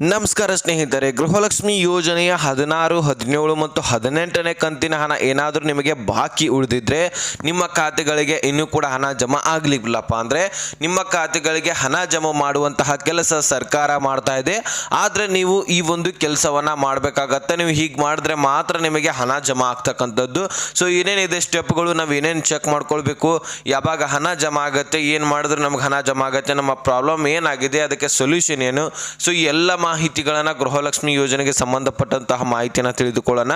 ನಮಸ್ಕಾರ ಸ್ನೇಹಿತರೆ, ಗೃಹಲಕ್ಷ್ಮಿ ಯೋಜನೆಯ ಹದಿನಾರು, ಹದಿನೇಳು ಮತ್ತು ಹದಿನೆಂಟನೇ ಕಂತಿನ ಹಣ ಏನಾದರೂ ನಿಮಗೆ ಬಾಕಿ ಉಳಿದಿದ್ರೆ ನಿಮ್ಮ ಖಾತೆಗಳಿಗೆ ಇನ್ನೂ ಕೂಡ ಹಣ ಜಮಾ ಆಗಲಿಲ್ಲಪ್ಪ ಅಂದರೆ ನಿಮ್ಮ ಖಾತೆಗಳಿಗೆ ಹಣ ಜಮಾ ಮಾಡುವಂತಹ ಕೆಲಸ ಸರ್ಕಾರ ಮಾಡ್ತಾ ಇದೆ. ಆದರೆ ನೀವು ಈ ಒಂದು ಕೆಲಸವನ್ನು ಮಾಡಬೇಕಾಗತ್ತೆ. ನೀವು ಹೀಗೆ ಮಾಡಿದ್ರೆ ಮಾತ್ರ ನಿಮಗೆ ಹಣ ಜಮಾ ಆಗ್ತಕ್ಕಂಥದ್ದು. ಸೊ ಏನೇನಿದೆ ಸ್ಟೆಪ್ಗಳು ನಾವು ಏನೇನು ಚೆಕ್ ಮಾಡ್ಕೊಳ್ಬೇಕು? ಯಾವಾಗ ಹಣ ಜಮಾ ಆಗುತ್ತೆ? ಏನು ಮಾಡಿದ್ರೆ ನಮ್ಗೆ ಹಣ ಜಮಾ ಆಗುತ್ತೆ ನಮ್ಮ ಪ್ರಾಬ್ಲಮ್ ಏನಾಗಿದೆ? ಅದಕ್ಕೆ ಸೊಲ್ಯೂಷನ್ ಏನು? ಸೊ ಎಲ್ಲ ಮಾಹಿತಿಗಳನ್ನು ಗೃಹಲಕ್ಷ್ಮಿ ಯೋಜನೆಗೆ ಸಂಬಂಧಪಟ್ಟಂತಹ ಮಾಹಿತಿಯನ್ನು ತಿಳಿದುಕೊಳ್ಳೋಣ.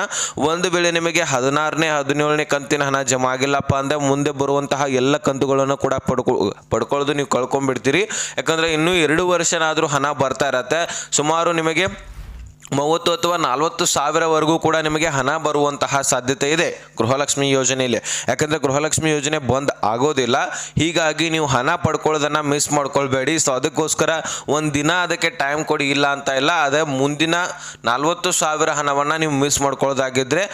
ಒಂದು ವೇಳೆ ನಿಮಗೆ ಹದಿನಾರನೇ, ಹದಿನೇಳನೇ ಕಂತಿನ ಹಣ ಜಮಾ ಆಗಿಲ್ಲಪ್ಪ ಅಂದರೆ ಮುಂದೆ ಬರುವಂತಹ ಎಲ್ಲ ಕಂತುಗಳನ್ನು ಕೂಡ ಪಡ್ಕೊ, ಪಡ್ಕೊಳ್ಳೋದು ನೀವು ಕಳ್ಕೊಂಡ್ಬಿಡ್ತೀರಿ. ಯಾಕಂದರೆ ಇನ್ನೂ ಎರಡು ವರ್ಷನಾದರೂ ಹಣ ಬರ್ತಾ ಇರತ್ತೆ. ಸುಮಾರು ನಿಮಗೆ ಮೂವತ್ತು ಅಥವಾ ನಲ್ವತ್ತು ಸಾವಿರವರೆಗೂ ಕೂಡ ನಿಮಗೆ ಹಣ ಬರುವಂತಹ ಸಾಧ್ಯತೆ ಇದೆ ಗೃಹಲಕ್ಷ್ಮಿ ಯೋಜನೆಯಲ್ಲಿ. ಯಾಕಂದರೆ ಗೃಹಲಕ್ಷ್ಮಿ ಯೋಜನೆ ಬಂದ್ ಆಗೋದಿಲ್ಲ. ಹೀಗಾಗಿ ನೀವು ಹಣ ಪಡ್ಕೊಳ್ಳೋದನ್ನು ಮಿಸ್ ಮಾಡ್ಕೊಳ್ಬೇಡಿ. ಸೊ ಅದಕ್ಕೋಸ್ಕರ ಒಂದು ದಿನ ಅದಕ್ಕೆ ಟೈಮ್ ಕೊಡಿ, ಇಲ್ಲ ಅಂತ ಇಲ್ಲ. ಅದೇ ಮುಂದಿನ ನಲ್ವತ್ತು ಸಾವಿರ ಹಣವನ್ನು ನೀವು ಮಿಸ್ ಮಾಡ್ಕೊಳ್ಳೋದಾಗಿದ್ದರೆ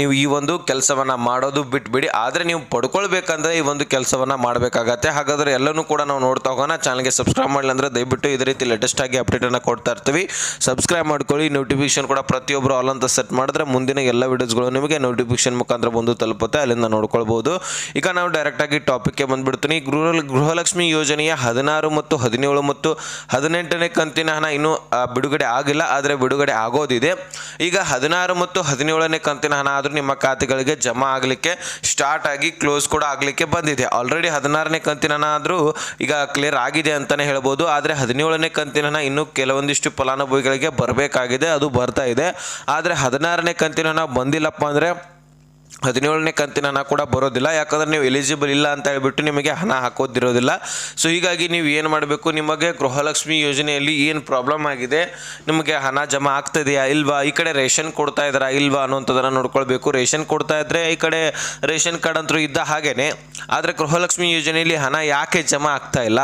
ನೀವು ಈ ಒಂದು ಕೆಲಸವನ್ನು ಮಾಡೋದು ಬಿಟ್ಬಿಡಿ. ಆದರೆ ನೀವು ಪಡ್ಕೊಳ್ಬೇಕಂದ್ರೆ ಈ ಒಂದು ಕೆಲಸವನ್ನು ಮಾಡಬೇಕಾಗತ್ತೆ. ಹಾಗಾದರೆ ಎಲ್ಲನೂ ಕೂಡ ನಾವು ನೋಡ್ತಾ ಹೋಗೋಣ. ಚಾನಲ್ಗೆ ಸಬ್ಸ್ಕ್ರೈಬ್ ಮಾಡಲಿ ಅಂದರೆ ದಯವಿಟ್ಟು ಇದೇ ರೀತಿ ಲೇಟೆಸ್ಟ್ ಆಗಿ ಅಪ್ಡೇಟನ್ನು ಕೊಡ್ತಾ ಇರ್ತೀವಿ. ಸಬ್ಸ್ಕ್ರೈಬ್ ಮಾಡ್ಕೊಳ್ಳಿ. ನೋಟಿಫಿಕೇಶನ್ ಕೂಡ ಪ್ರತಿಯೊಬ್ಬರು ಆಲ್ ಅಂತ ಸೆಟ್ ಮಾಡಿದ್ರೆ ಮುಂದಿನ ಎಲ್ಲ ವಿಡಿಯೋಸ್ಗಳು ನಿಮಗೆ ನೋಟಿಫಿಕೇಶನ್ ಮುಖಾಂತರ ಬಂದು ತಲುಪುತ್ತೆ, ಅಲ್ಲಿಂದ ನೋಡ್ಕೊಳ್ಬೋದು. ಈಗ ನಾವು ಡೈರೆಕ್ಟಾಗಿ ಟಾಪಿಕ್ಗೆ ಬಂದ್ಬಿಡ್ತೀನಿ. ಗೃಹ ಗೃಹಲಕ್ಷ್ಮಿ ಯೋಜನೆಯ ಹದಿನಾರು ಮತ್ತು ಹದಿನೇಳು ಮತ್ತು ಹದಿನೆಂಟನೇ ಕಂತಿನ ಹಣ ಇನ್ನೂ ಬಿಡುಗಡೆ ಆಗಿಲ್ಲ, ಆದರೆ ಬಿಡುಗಡೆ ಆಗೋದಿದೆ. ಈಗ ಹದಿನಾರು ಮತ್ತು ಹದಿನೇಳನೇ ಕಂತಿನ ಹಣ ಆದರೂ ನಿಮ್ಮ ಖಾತೆಗಳಿಗೆ ಜಮಾ ಆಗಲಿಕ್ಕೆ ಸ್ಟಾರ್ಟ್ ಆಗಿ ಕ್ಲೋಸ್ ಕೂಡ ಆಗಲಿಕ್ಕೆ ಬಂದಿದೆ. ಆಲ್ರೆಡಿ ಹದಿನಾರನೇ ಕಂತಿನ ಹಣ ಆದರೂ ಈಗ ಕ್ಲಿಯರ್ ಆಗಿದೆ ಅಂತಲೇ ಹೇಳ್ಬೋದು. ಆದರೆ ಹದಿನೇಳನೇ ಕಂತಿನ ಹಣ ಇನ್ನೂ ಕೆಲವೊಂದಿಷ್ಟು ಫಲಾನುಭವಿಗಳಿಗೆ ಬರಬೇಕಾಗಿದೆ. ಅದು ಬರ್ತಾ ಇದೆ. ಆದರೆ ಹದಿನಾರನೇ ಕಂತಿನ ನಾವು ಬಂದಿಲ್ಲಪ್ಪ ಅಂದರೆ ಹದಿನೇಳನೇ ಕಂತಿನ ಹಣ ಕೂಡ ಬರೋದಿಲ್ಲ. ಯಾಕಂದರೆ ನೀವು ಎಲಿಜಿಬಲ್ ಇಲ್ಲ ಅಂತ ಹೇಳ್ಬಿಟ್ಟು ನಿಮಗೆ ಹಣ ಹಾಕೋದಿರೋದಿಲ್ಲ. ಸೊ ಹೀಗಾಗಿ ನೀವು ಏನು ಮಾಡಬೇಕು? ನಿಮಗೆ ಗೃಹಲಕ್ಷ್ಮಿ ಯೋಜನೆಯಲ್ಲಿ ಏನು ಪ್ರಾಬ್ಲಮ್ ಆಗಿದೆ? ನಿಮಗೆ ಹಣ ಜಮಾ ಆಗ್ತಿದೆಯಾ ಇಲ್ವಾ? ಈ ಕಡೆ ರೇಷನ್ ಕೊಡ್ತಾ ಇದ್ದಾರಾ ಇಲ್ವಾ ಅನ್ನೋಂಥದ್ದನ್ನು ನೋಡ್ಕೊಳ್ಬೇಕು. ರೇಷನ್ ಕೊಡ್ತಾ ಇದ್ದರೆ ಈ ಕಡೆ ರೇಷನ್ ಕಾರ್ಡ್ ಅಂತೂ ಇದ್ದ ಹಾಗೇ ಆದರೆ ಗೃಹಲಕ್ಷ್ಮಿ ಯೋಜನೆಯಲ್ಲಿ ಹಣ ಯಾಕೆ ಜಮಾ ಆಗ್ತಾ ಇಲ್ಲ?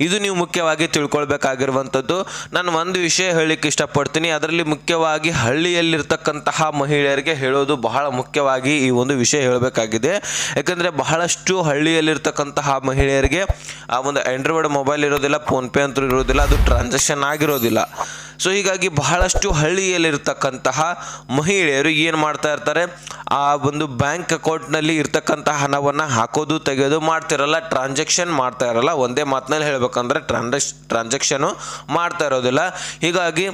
ಇದು ನೀವು ಮುಖ್ಯವಾಗಿ ತಿಳ್ಕೊಳ್ಬೇಕಾಗಿರುವಂಥದ್ದು. ನಾನು ಒಂದು ವಿಷಯ ಹೇಳಲಿಕ್ಕೆ ಇಷ್ಟಪಡ್ತೀನಿ. ಅದರಲ್ಲಿ ಮುಖ್ಯವಾಗಿ ಹಳ್ಳಿಯಲ್ಲಿರ್ತಕ್ಕಂತಹ ಮಹಿಳೆಯರಿಗೆ ಹೇಳೋದು ಬಹಳ ಮುಖ್ಯವಾಗಿ ಈ ಒಂದು ವಿಷಯ ಹೇಳಬೇಕಾಗಿದೆ. ಯಾಕಂದರೆ ಬಹಳಷ್ಟು ಹಳ್ಳಿಯಲ್ಲಿರ್ತಕ್ಕಂತಹ ಮಹಿಳೆಯರಿಗೆ ಆ ಒಂದು ಆಂಡ್ರಾಯ್ಡ್ ಮೊಬೈಲ್ ಇರೋದಿಲ್ಲ ಫೋನ್ಪೇ ಅಂತೂ ಇರೋದಿಲ್ಲ, ಅದು ಟ್ರಾನ್ಸಾಕ್ಷನ್ ಆಗಿರೋದಿಲ್ಲ. ಸೊ ಹೀಗಾಗಿ ಬಹಳಷ್ಟು ಹಳ್ಳಿಯಲ್ಲಿರ್ತಕ್ಕಂತಹ ಮಹಿಳೆಯರು ಏನು ಮಾಡ್ತಾ ಇರ್ತಾರೆ, ಆ ಒಂದು ಬ್ಯಾಂಕ್ ಅಕೌಂಟ್ನಲ್ಲಿ ಇರ್ತಕ್ಕಂತಹ ಹಣವನ್ನು ಹಾಕೋದು ತೆಗೆಯೋದು ಮಾಡ್ತಿರಲ್ಲ ಟ್ರಾನ್ಸಾಕ್ಷನ್ ಮಾಡ್ತಾ ಇರಲ್ಲ, ಒಂದೇ ಮಾತಿನಲ್ಲಿ ಹೇಳಬೇಕಂದ್ರೆ ಟ್ರಾನ್ಸಾಕ್ಷ ಟ್ರಾನ್ಸಾಕ್ಷನು ಮಾಡ್ತಾ ಇರೋದಿಲ್ಲ. ಹೀಗಾಗಿ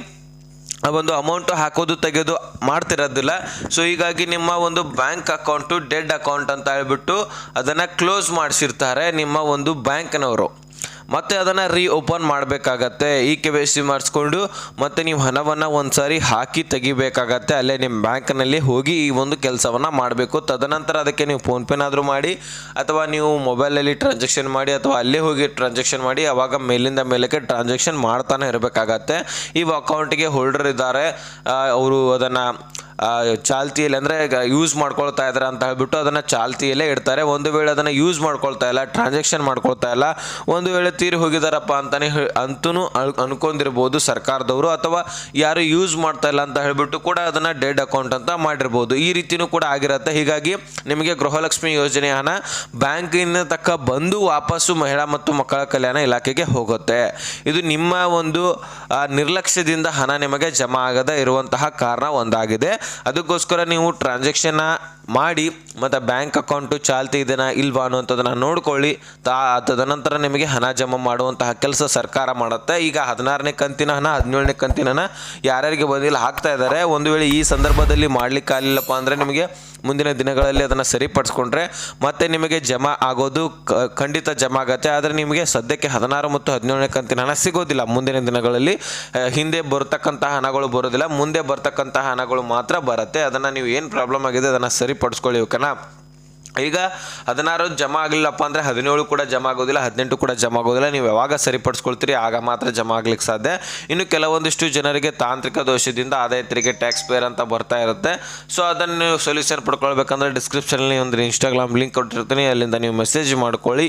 ಒಂದು ಅಮೌಂಟು ಹಾಕೋದು ತೆಗೆಯೋದು ಮಾಡ್ತಿರೋದಿಲ್ಲ. ಸೊ ಹೀಗಾಗಿ ನಿಮ್ಮ ಒಂದು ಬ್ಯಾಂಕ್ ಅಕೌಂಟು ಡೆಡ್ ಅಕೌಂಟ್ ಅಂತ ಹೇಳ್ಬಿಟ್ಟು ಅದನ್ನು ಕ್ಲೋಸ್ ಮಾಡಿಸಿರ್ತಾರೆ ನಿಮ್ಮ ಒಂದು ಬ್ಯಾಂಕ್ನವರು ಮತ್ತೆ ಅದನ್ನು ರೀ ಓಪನ್ ಮಾಡಬೇಕಾಗತ್ತೆ. ಈ ಕೆ ವೈ ಸಿ ಮಾಡಿಸ್ಕೊಂಡು ಮತ್ತು ನೀವು ಹಣವನ್ನು ಒಂದು ಸಾರಿ ಹಾಕಿ ತೆಗಿಬೇಕಾಗತ್ತೆ. ಅಲ್ಲೇ ನಿಮ್ಮ ಬ್ಯಾಂಕ್ನಲ್ಲಿ ಹೋಗಿ ಈ ಒಂದು ಕೆಲಸವನ್ನು ಮಾಡಬೇಕು. ತದನಂತರ ಅದಕ್ಕೆ ನೀವು ಫೋನ್ಪೇನಾದರೂ ಮಾಡಿ, ಅಥವಾ ನೀವು ಮೊಬೈಲಲ್ಲಿ ಟ್ರಾನ್ಸಾಕ್ಷನ್ ಮಾಡಿ, ಅಥವಾ ಅಲ್ಲೇ ಹೋಗಿ ಟ್ರಾನ್ಸಾಕ್ಷನ್ ಮಾಡಿ, ಅವಾಗ ಮೇಲಿಂದ ಮೇಲಕ್ಕೆ ಟ್ರಾನ್ಸಾಕ್ಷನ್ ಮಾಡ್ತಾನೆ ಇರಬೇಕಾಗತ್ತೆ. ಈ ಅಕೌಂಟಿಗೆ ಹೋಲ್ಡರ್ ಇದ್ದಾರೆ. ಅವರು ಅದನ್ನು ಚಾಲ್ತಿಯಲ್ಲಿ ಅಂದರೆ ಯೂಸ್ ಮಾಡ್ಕೊಳ್ತಾ ಇದ್ದಾರೆ ಅಂತ ಹೇಳ್ಬಿಟ್ಟು ಅದನ್ನು ಚಾಲ್ತಿಯಲ್ಲೇ ಇಡ್ತಾರೆ. ಒಂದು ವೇಳೆ ಅದನ್ನು ಯೂಸ್ ಮಾಡ್ಕೊಳ್ತಾ ಇಲ್ಲ ಟ್ರಾನ್ಸಾಕ್ಷನ್ ಮಾಡ್ಕೊಳ್ತಾ ಇಲ್ಲ, ಒಂದು ವೇಳೆ ತೀರಿ ಹೋಗಿದಾರಪ್ಪ ಅಂತಲೇ ಅಂತೂ ಅನ್ಕೊಂಡಿರ್ಬೋದು ಸರ್ಕಾರದವರು ಅಥವಾ ಯಾರು ಯೂಸ್ ಮಾಡ್ತಾ ಇಲ್ಲ ಅಂತ ಹೇಳ್ಬಿಟ್ಟು ಕೂಡ ಅದನ್ನು ಡೆಡ್ ಅಕೌಂಟ್ ಅಂತ ಮಾಡಿರ್ಬೋದು. ಈ ರೀತಿಯೂ ಕೂಡ ಆಗಿರುತ್ತೆ. ಹೀಗಾಗಿ ನಿಮಗೆ ಗೃಹಲಕ್ಷ್ಮಿ ಯೋಜನೆಯ ಹಣ ಬ್ಯಾಂಕಿನ ತಕ್ಕ ಬಂದು ವಾಪಸ್ಸು ಮಹಿಳಾ ಮತ್ತು ಮಕ್ಕಳ ಕಲ್ಯಾಣ ಇಲಾಖೆಗೆ ಹೋಗುತ್ತೆ. ಇದು ನಿಮ್ಮ ಒಂದು ನಿರ್ಲಕ್ಷ್ಯದಿಂದ ಹಣ ನಿಮಗೆ ಜಮಾ ಆಗದೆ ಇರುವಂತಹ ಕಾರಣ ಒಂದಾಗಿದೆ. ಅದಕ್ಕೋಸ್ಕರ ನೀವು ಟ್ರಾನ್ಸಾಕ್ಷನ್ನ ಮಾಡಿ, ಮತ್ತು ಬ್ಯಾಂಕ್ ಅಕೌಂಟು ಚಾಲ್ತಿ ಇದೆಯಾ ಇಲ್ವಾ ಅನ್ನುವಂಥದ್ದನ್ನು ನೋಡ್ಕೊಳ್ಳಿ. ತಾ ತದನಂತರ ನಿಮಗೆ ಹಣ ಜಮಾ ಮಾಡುವಂತಹ ಕೆಲಸ ಸರ್ಕಾರ ಮಾಡುತ್ತೆ. ಈಗ ಹದಿನಾರನೇ ಕಂತಿನ ಹಣ, ಹದಿನೇಳನೇ ಕಂತಿನ ಹಣ ಯಾರ್ಯಾರಿಗೆ ಬಂದಿಲ್ಲ, ಹಾಕ್ತಾ ಇದ್ದಾರೆ. ಒಂದು ವೇಳೆ ಈ ಸಂದರ್ಭದಲ್ಲಿ ಮಾಡ್ಲಿಕ್ಕೆ ಆಗಲಿಲ್ಲಪ್ಪ ಅಂದರೆ ನಿಮಗೆ ಮುಂದಿನ ದಿನಗಳಲ್ಲಿ ಅದನ್ನು ಸರಿಪಡಿಸ್ಕೊಂಡ್ರೆ ಮತ್ತೆ ನಿಮಗೆ ಜಮಾ ಆಗೋದು ಖಂಡಿತ ಜಮಾ ಆಗುತ್ತೆ. ಆದರೆ ನಿಮಗೆ ಸದ್ಯಕ್ಕೆ ಹದಿನಾರು ಮತ್ತು ಹದಿನೇಳನೇ ಕಂತಿನ ಹಣ ಸಿಗೋದಿಲ್ಲ ಮುಂದಿನ ದಿನಗಳಲ್ಲಿ. ಹಿಂದೆ ಬರ್ತಕ್ಕಂತಹ ಹಣಗಳು ಬರೋದಿಲ್ಲ. ಮುಂದೆ ಬರ್ತಕ್ಕಂತಹ ಹಣಗಳು ಮಾತ್ರ ಬರುತ್ತೆ. ಅದನ್ನು ನೀವು ಏನು ಪ್ರಾಬ್ಲಮ್ ಆಗಿದೆ ಅದನ್ನು ಸರಿಪಡಿಸ್ಕೊಳ್ಳಿ ಓಕೆನಾ ಈಗ ಹದಿನಾರು ಜಮಾ ಆಗಲಿಲ್ಲಪ್ಪ ಅಂದರೆ ಹದಿನೇಳು ಕೂಡ ಜಮಾ ಆಗೋದಿಲ್ಲ, ಹದಿನೆಂಟು ಕೂಡ ಜಮಾ ಆಗೋದಿಲ್ಲ. ನೀವು ಯಾವಾಗ ಸರಿಪಡಿಸ್ಕೊಳ್ತೀರಿ ಆಗ ಮಾತ್ರ ಜಮಾ ಆಗ್ಲಿಕ್ಕೆ ಸಾಧ್ಯ. ಇನ್ನು ಕೆಲವೊಂದಿಷ್ಟು ಜನರಿಗೆ ತಾಂತ್ರಿಕ ದೋಷದಿಂದ ಆದಾಯ ತೆರಿಗೆ ಟ್ಯಾಕ್ಸ್ ಪೇರ್ ಅಂತ ಬರ್ತಾ ಇರುತ್ತೆ. ಸೊ ಅದನ್ನು ನೀವು ಸೊಲ್ಯೂಷನ್ ಪಡ್ಕೊಳ್ಬೇಕಂದ್ರೆ ಡಿಸ್ಕ್ರಿಪ್ಷನಲ್ಲಿ ಒಂದು ಇನ್ಸ್ಟಾಗ್ರಾಮ್ ಲಿಂಕ್ ಕೊಟ್ಟಿರ್ತೀನಿ. ಅಲ್ಲಿಂದ ನೀವು ಮೆಸೇಜ್ ಮಾಡ್ಕೊಳ್ಳಿ.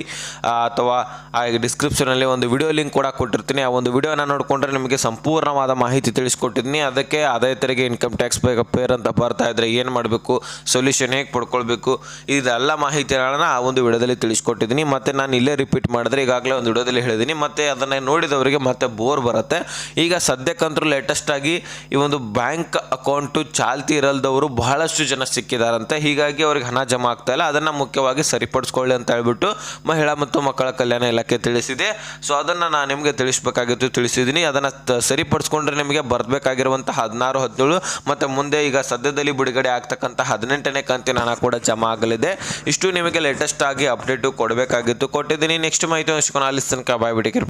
ಅಥವಾ ಆ ಡಿಸ್ಕ್ರಿಪ್ಷನಲ್ಲಿ ಒಂದು ವಿಡಿಯೋ ಲಿಂಕ್ ಕೂಡ ಕೊಟ್ಟಿರ್ತೀನಿ. ಆ ಒಂದು ವಿಡಿಯೋನ ನೋಡಿಕೊಂಡ್ರೆ ನಿಮಗೆ ಸಂಪೂರ್ಣವಾದ ಮಾಹಿತಿ ತಿಳಿಸ್ಕೊಟ್ಟಿದ್ದೀನಿ. ಅದಕ್ಕೆ ಆದಾಯ ತೆರಿಗೆ ಇನ್ಕಮ್ ಟ್ಯಾಕ್ಸ್ ಪೇರ್ ಅಂತ ಬರ್ತಾ ಇದ್ರೆ ಏನು ಮಾಡಬೇಕು? ಸೊಲ್ಯೂಷನ್ ಹೇಗೆ ಪಡ್ಕೊಳ್ಬೇಕು? ಇದೆಲ್ಲ ಎಲ್ಲ ಮಾಹಿತಿಗಳನ್ನು ಆ ಒಂದು ವಿಡಿಯೋದಲ್ಲಿ ತಿಳಿಸ್ಕೊಟ್ಟಿದ್ದೀನಿ. ಮತ್ತು ನಾನು ಇಲ್ಲೇ ರಿಪೀಟ್ ಮಾಡಿದ್ರೆ ಈಗಾಗಲೇ ಒಂದು ವಿಡಿಯೋದಲ್ಲಿ ಹೇಳಿದ್ದೀನಿ. ಮತ್ತು ಅದನ್ನು ನೋಡಿದವರಿಗೆ ಮತ್ತೆ ಬೋರ್ ಬರುತ್ತೆ. ಈಗ ಸದ್ಯಕ್ಕಂತೂ ಲೇಟೆಸ್ಟಾಗಿ ಈ ಒಂದು ಬ್ಯಾಂಕ್ ಅಕೌಂಟು ಚಾಲ್ತಿ ಇರಲ್ದವರು ಬಹಳಷ್ಟು ಜನ ಸಿಕ್ಕಿದಾರಂತೆ. ಹೀಗಾಗಿ ಅವ್ರಿಗೆ ಹಣ ಜಮಾ ಆಗ್ತಾ ಇಲ್ಲ. ಅದನ್ನು ಮುಖ್ಯವಾಗಿ ಸರಿಪಡಿಸ್ಕೊಳ್ಳಿ ಅಂತ ಹೇಳ್ಬಿಟ್ಟು ಮಹಿಳಾ ಮತ್ತು ಮಕ್ಕಳ ಕಲ್ಯಾಣ ಇಲಾಖೆ ತಿಳಿಸಿದೆ. ಸೊ ಅದನ್ನು ನಾನು ನಿಮಗೆ ತಿಳಿಸ್ಬೇಕಾಗಿತ್ತು ತಿಳಿಸಿದ್ದೀನಿ. ಅದನ್ನು ಸರಿಪಡಿಸ್ಕೊಂಡ್ರೆ ನಿಮಗೆ ಬರಬೇಕಾಗಿರುವಂಥ ಹದಿನಾರು, ಹದಿನೇಳು, ಮತ್ತು ಮುಂದೆ ಈಗ ಸದ್ಯದಲ್ಲಿ ಬಿಡುಗಡೆ ಆಗ್ತಕ್ಕಂಥ ಹದಿನೆಂಟನೇ ಕಂತಿನ ಹಣ ಕೂಡ ಜಮಾ ಆಗಲಿದೆ. ಇಷ್ಟು ನಿಮಗೆ ಲೇಟೆಸ್ಟ್ ಆಗಿ ಅಪ್ಡೇಟು ಕೊಡಬೇಕಾಗಿತ್ತು. ಕೊಟ್ಟಿದ್ದೀನಿ. ನೆಕ್ಸ್ಟ್ ಮಾಹಿತಿ ಹಂಚ್ಕೊಂಡು ಅಲ್ಲಿ ತನಕ ಬಾಯ್